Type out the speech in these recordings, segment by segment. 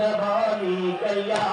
जबानी कया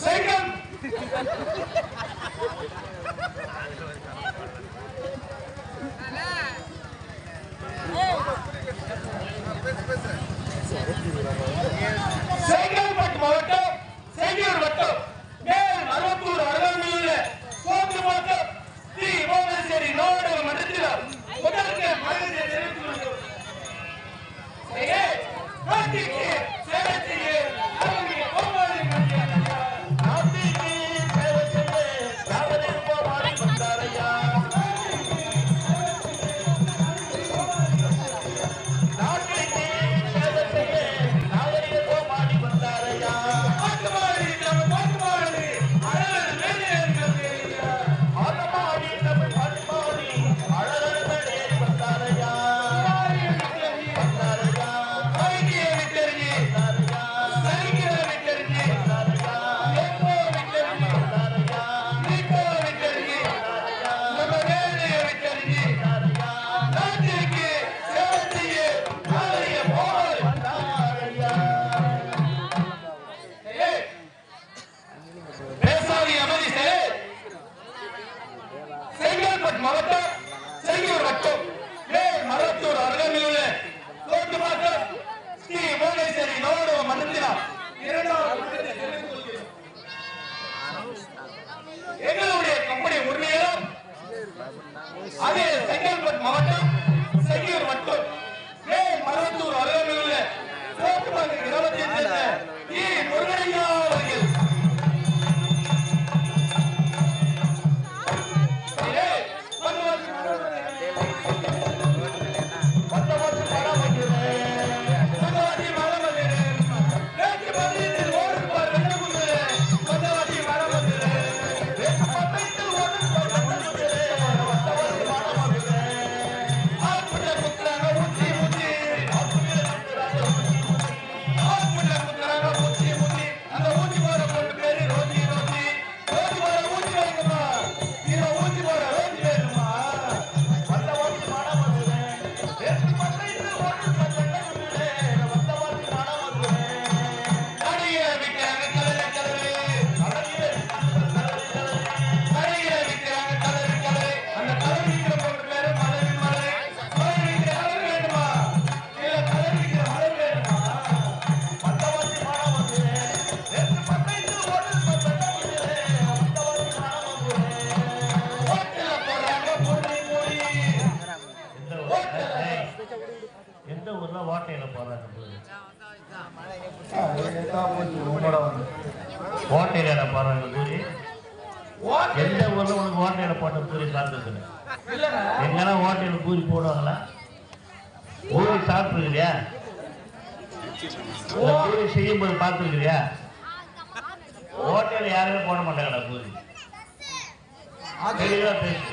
सेकंड ஓட்டையில பாடுறாங்க கூலி எந்த ஊர்ல உனக்கு போட்ட கூலி சாப்பிட்டது எங்கன்னா ஓட்டையில கூலி போடுவாங்களா ஊரி சாப்பிட்டுருக்கிறியா கூலி செய்யும்போது பார்த்துருக்கிறியா ஓட்டையில யாருமே போட மாட்டாங்கடா கூலி தெளிவா பேசு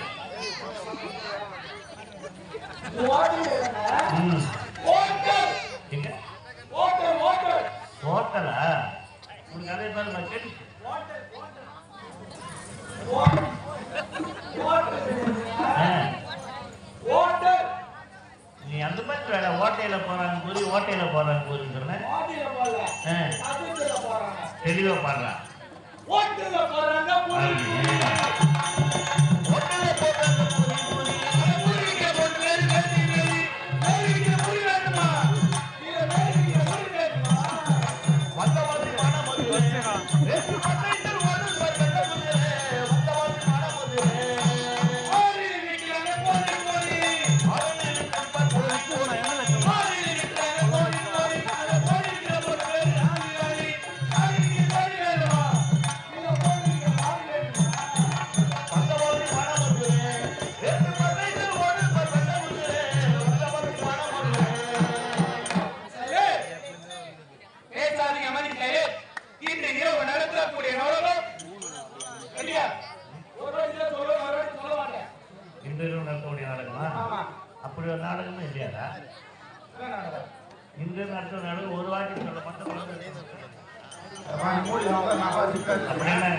ஒரு வாட்டி சொல்ல மட்டும்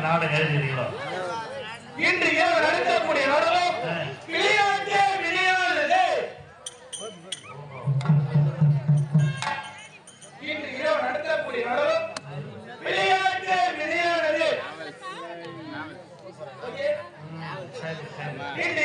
நாடகம் இன்று இரவு நடத்தக்கூடிய நாடகம் விளையாட்டே விளையாடுது இன்று இரவு நடத்தக்கூடிய நாடகம் விளையாட்டே விளையாடுது ஓகே? சரி சரி. இன்று